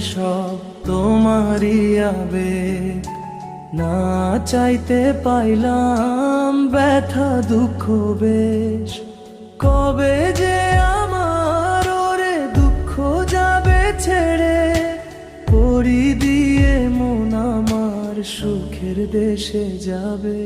সব তোমারই আবেগ। না চাইতে পাইলাম ব্যথা, দুঃখ, বেশ। কবে যে আমার ওরে দুঃখ যাবে ছেড়ে পরি দিয়ে মন আমার সুখের দেশে যাবে।